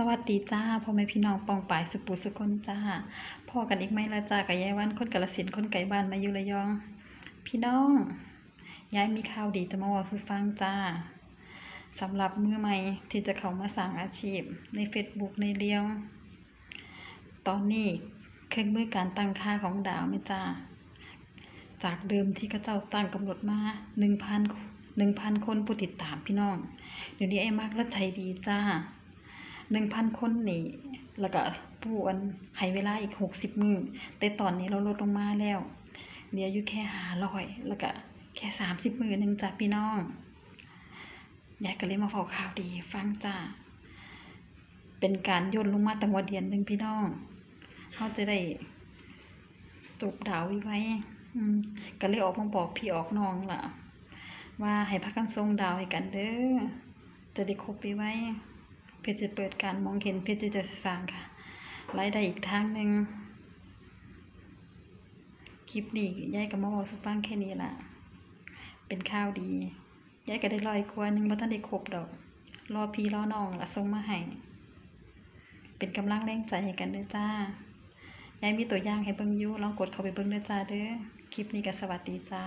สวัสดีจ้าพ่อแม่พี่น้องปองปายสุปุสุคนจ้าพ่อกันอีกไหมละจ้ากับยายวันคนกาลสินคนไก่บ้านมาอยู่ระยอง พี่น้องยายมีข่าวดีจะมาบอกสู่ฟังจ้าสำหรับมือใหม่ที่จะเข้ามาสร้างอาชีพ ใน Facebook ในเรียวตอนนี้เครื่องมือการตั้งค่าของดาวไหมจ้าจากเดิมที่เขาเจ้าตั้งกำหนดมาหนึ่งพันหนึ่งพันคนผู้ติดตามพี่น้องเดี๋ยวนี้ไอ้มากและใจดีจ้า หนึ่งพันคนนี่แล้วก็ผู้อันให้เวลาอีกหกสิบมือแต่ตอนนี้เราลดลงมาแล้วเหลืออยู่แค่หาร้อยแล้วก็แค่สามสิบมือหนึ่งจ้าพี่น้องยายก็เลยมาฝากข่าวดีฟังจ้าเป็นการย่นลงมาแต่หัวเดียนหนึ่งพี่น้องเขาจะได้จบดาวไว้ไว้ก็เลยออกมาบอกพี่ออกน้องล่ะ ว่าให้พักกันทรงดาวให้กันเด้อจะได้ครบไปไว้ เพื่อจะเปิดการมองเห็นเพื่อจะจะสร้างค่ะรายได้อีกทางหนึ่งคลิปนี้ยายก็มอสุฟังแค่นี้ละเป็นข้าวดียายก็ได้ลอยกว่าหนึงว่าท่านได้ครบดอก รอพี่รอน้องละส่งมาให้เป็นกำลังแรงใจให้กันเด้อจ้ายายมีตัวอย่างให้เบิ่งยู่ลองกดเข้าไปเบิ่งเด้อจ้าเด้อคลิปนี้ก็สวัสดีจ้า